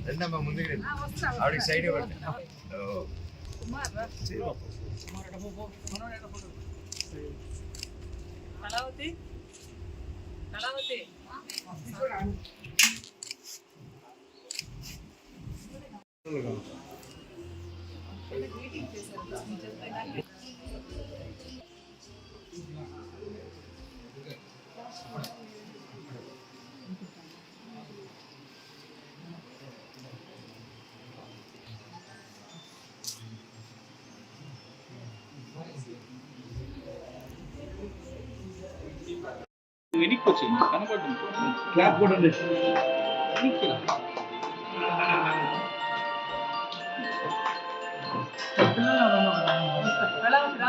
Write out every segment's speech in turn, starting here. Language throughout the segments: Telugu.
రెండమ్మా ముందుకు రండి ఆవిడకి సైడ్ ఇవ్వండి ఓ. కళావతి కళావతి వెనక్కి వచ్చింది కనబడుతుంది క్లాప్ కూడా ఉంది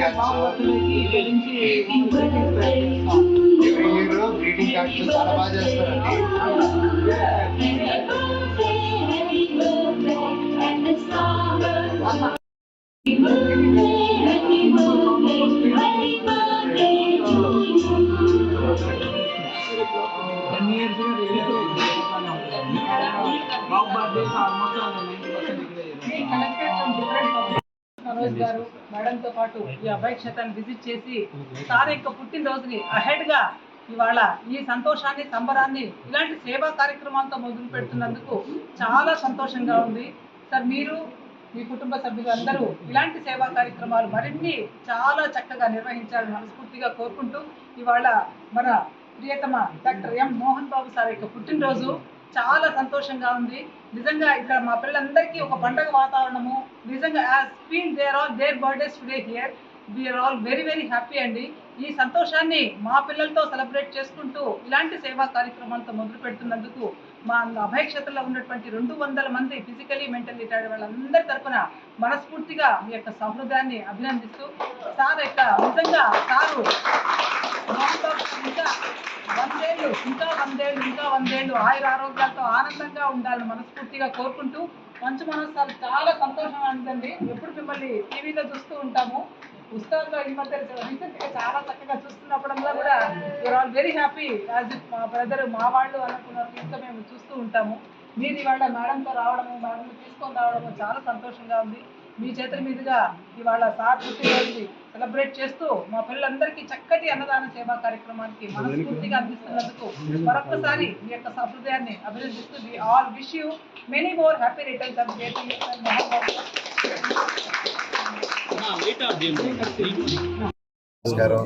greeting cards greeting cards చాలా బాగా చేస్తారు. గారు మేడంతో పాటు ఈ అభయ క్షేత్రాన్ని విజిట్ చేసి సార్ యొక్క పుట్టినరోజుని అహెడ్గా ఇవాళ ఈ సంతోషాన్ని సంబరాన్ని ఇలాంటి సేవా కార్యక్రమాలతో మొదలు పెడుతున్నందుకు చాలా సంతోషంగా ఉంది. సార్ మీరు మీ కుటుంబ సభ్యులు అందరూ ఇలాంటి సేవా కార్యక్రమాలు మరిన్ని చాలా చక్కగా నిర్వహించాలని మనస్ఫూర్తిగా కోరుకుంటూ ఇవాళ మన ప్రియతమ doctor M Mohan Babu sir యొక్క పుట్టినరోజు చాలా సంతోషంగా ఉంది. నిజంగా ఇక్కడ మా పిల్లలందరికీ ఒక పండగ వాతావరణము. నిజంగా as feel there all there birthdays today here we are all very very happy అండి. ఈ సంతోషాన్ని మా పిల్లలతో సెలబ్రేట్ చేసుకుంటూ ఇలాంటి సేవా కార్యక్రమాలతో మొదలు పెడుతున్నందుకు మా అభయ క్షేత్రంలో ఉన్నటువంటి రెండు వందల మంది ఫిజికలీ మెంటల్ రిటైర్డ్ వాళ్ళందరి తరఫున మనస్ఫూర్తిగా మీ యొక్క సహృదయాన్ని అభినందిస్తూ సార్ యొక్క నిజంగా సారు వందేళ్ళు ఇంకా వందేళ్ళు ఇంకా వందేళ్ళు. ఆయుర ఆరోగ్యాలతో ఆనందంగా ఉండాలని మనస్ఫూర్తిగా కోరుకుంటూ మంచు మనోజ్ చాలా సంతోషంగా ఉంటుంది ఎప్పుడు మిమ్మల్ని టీవీలో చూస్తూ ఉంటాము. పుస్తకాల్లో ఈ మధ్య రీసెంట్గా చాలా చక్కగా చూస్తున్నప్పుడల్లా కూడా you are all very happy as if మా బ్రదర్ మా వాళ్ళు అనుకున్న ఇంకా మేము చూస్తూ ఉంటాము. మీరు ఇవాళ మేడంతో రావడము మేడం తీసుకొని రావడము చాలా సంతోషంగా ఉంది. మీ చేతుల మీదుగా ఇవాళ సార్ పుట్టినరోజు సెలబ్రేట్ చేస్తూ మా పిల్లలందరికీ చక్కటి అన్నదాన సేవా కార్యక్రమానికి మనస్ఫూర్తిగా అందిస్తున్నందుకు మరొకసారి మీ యొక్క సహృదయాన్ని అభినందిస్తూ we all wish you many more happy returns of day నమస్కారం.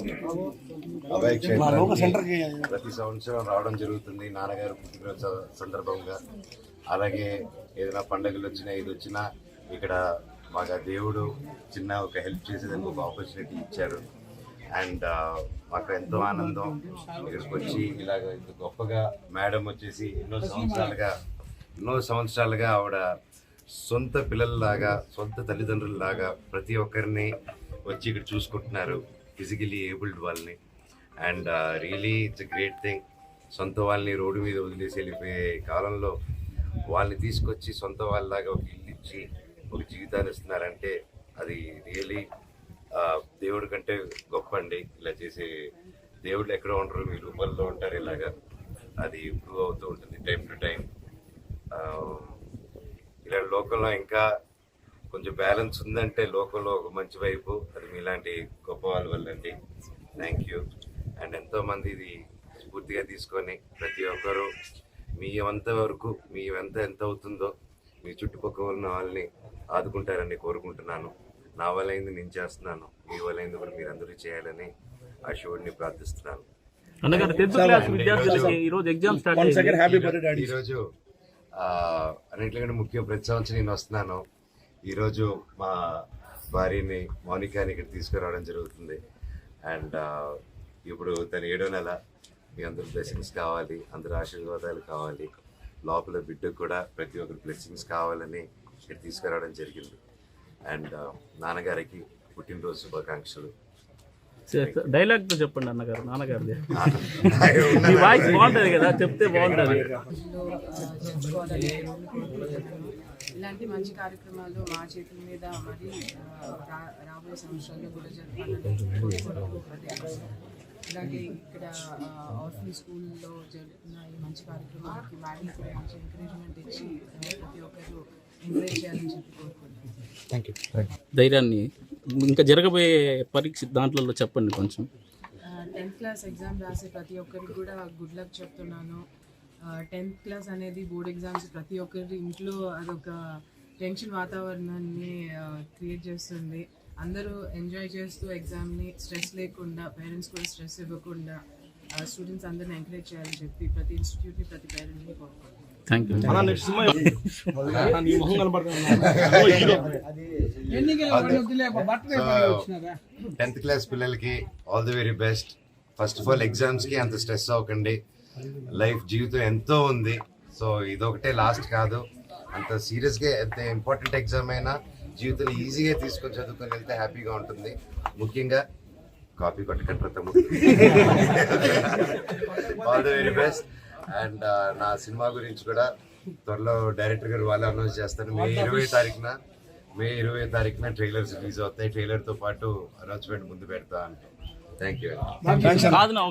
అభయ క్షేత్రానికి ప్రతి సంవత్సరం రావడం జరుగుతుంది. నాన్నగారు పుట్టినరోజు సందర్భంగా. అలాగే ఏదైనా పండుగలు వచ్చినా ఇది వచ్చినా ఇక్కడ మాకు దేవుడు చిన్న ఒక హెల్ప్ చేసేదానికి ఒక ఆపర్చునిటీ ఇచ్చారు. అండ్ uh, మాకు ఎంతో ఆనందం. ఇక్కడికి వచ్చి ఇలాగ ఇంత గొప్పగా మేడం వచ్చేసి ఎన్నో సంవత్సరాలుగా ఎన్నో సంవత్సరాలుగా ఆవిడ సొంత పిల్లల్లాగా సొంత తల్లిదండ్రులలాగా ప్రతి ఒక్కరిని వచ్చి ఇక్కడ చూసుకుంటున్నారు ఫిజికలీ ఏబుల్డ్ వాళ్ళని. And really it's great thing సొంత వాళ్ళని రోడ్డు మీద వదిలేసి వెళ్ళిపోయే కాలంలో వాళ్ళని తీసుకొచ్చి సొంత వాళ్ళలాగా ఒక ఇల్లు ఇచ్చి ఒక జీవితాన్ని ఇస్తున్నారంటే అది రియలీ దేవుడి కంటే గొప్ప అండి ఇలా చేసే దేవుళ్ళు ఎక్కడ ఉంటారు మీ రూపంలో ఉంటారు ఇలాగా. అది ఇంప్రూవ్ అవుతూ ఉంటుంది టైం టు టైం ఇలా లోకంలో ఇంకా కొంచెం బ్యాలెన్స్ ఉందంటే లోకంలో ఒక మంచి వైపు అది మీలాంటి గొప్ప వాళ్ళ వల్ల అండి థ్యాంక్ యూ అండ్ ఎంతోమంది ఇది స్ఫూర్తిగా తీసుకొని ప్రతి ఒక్కరూ మీ వంత వరకు మీ ఎంత ఎంత అవుతుందో మీ చుట్టుపక్కల ఉన్న వాళ్ళని ఆదుకుంటారని కోరుకుంటున్నాను. నా వల్ల అయింది నేను చేస్తున్నాను. మీ వల్ల అయింది కూడా మీరు అందరూ చేయాలని ఆ శివుడిని ప్రార్థిస్తున్నాను. ఈరోజు అన్నింటికంటే ముఖ్యం ప్రతి సంవత్సరం నేను వస్తున్నాను. ఈరోజు మా భార్యని మౌనికాని ఇక్కడ తీసుకురావడం జరుగుతుంది. అండ్ ఇప్పుడు తన ఏడో నెల. మీ అందరు బ్లెస్సింగ్స్ కావాలి అందరు ఆశీర్వాదాలు కావాలి. లోపల బిడ్డకు కూడా ప్రతి ఒక్కరు బ్లెస్సింగ్స్ కావాలని ఇక్కడ తీసుకురావడం జరిగింది. అండ్ నాన్నగారికి పుట్టినరోజు శుభాకాంక్షలు. డైలాగ్తో చెప్పండి అన్నగారు నాన్నగారిది. మీ వాయిస్ బాగుంటది కదా చెప్తే బాగుంటది. ఇలాంటి మంచి కార్యక్రమాలు మా చేతుల మీద మరి రా- రాబోయే సంవత్సరాల్లో కూడా జరపాలని ఇలాగే ఇక్కడ ఆర్ఫన్ స్కూల్లో జరుగుతున్న ఈ మంచి కార్యక్రమానికి మేడం కూడా మంచి ఎంకరేజ్మెంట్ ఇచ్చి ప్రతి ఒక్కరు ఎంకరేజ్ చేయాలని చెప్పి కోరుకుంటున్నాను. ధైర్యాన్ని ఇంకా జరగబోయే పరీక్ష దాంట్లో చెప్పండి కొంచెం. టెన్త్ క్లాస్ ఎగ్జామ్ రాసే ప్రతి ఒక్కరికి కూడా గుడ్ లక్ చెప్తున్నాను. టెన్త్ క్లాస్ అనేది బోర్డ్ ఎగ్జామ్స్ ప్రతి ఒక్కరి ఇంట్లో అదొక టెన్షన్ వాతావరణాన్ని క్రియేట్ చేస్తుంది. అందరూ ఎంజాయ్ చేస్తూ ఎగ్జామ్ని స్ట్రెస్ లేకుండా పేరెంట్స్ కూడా స్ట్రెస్ ఇవ్వకుండా స్టూడెంట్స్ అందరిని ఎంకరేజ్ చేయాలని చెప్పి ప్రతి ఇన్స్టిట్యూట్ని ప్రతి పేరెంట్ని కోరుకుంటున్నాను. థ్యాంక్ యూ టెన్త్ క్లాస్ పిల్లలకి all the very best first of all ఎగ్జామ్స్కి అంత స్ట్రెస్ అవ్వకండి. లైఫ్ జీవితం ఎంతో ఉంది. సో ఇదొకటే లాస్ట్ కాదు. అంత సీరియస్గా ఎంత ఇంపార్టెంట్ ఎగ్జామ్ అయినా జీవితంలో ఈజీగా తీసుకొని చదువుకొని వెళ్తే హ్యాపీగా ఉంటుంది. ముఖ్యంగా కాపీ కొట్టకండి all the very best and నా సినిమా గురించి కూడా త్వరలో డైరెక్టర్ గారు వాళ్ళు అనౌన్స్ చేస్తారు. మే ఇరవై తారీఖున మే ఇరవై తారీఖున ట్రైలర్స్ రిలీజ్ అవుతాయి. ట్రైలర్తో పాటు అనౌన్స్మెంట్ ముందు పెడతా అంటే. Thank you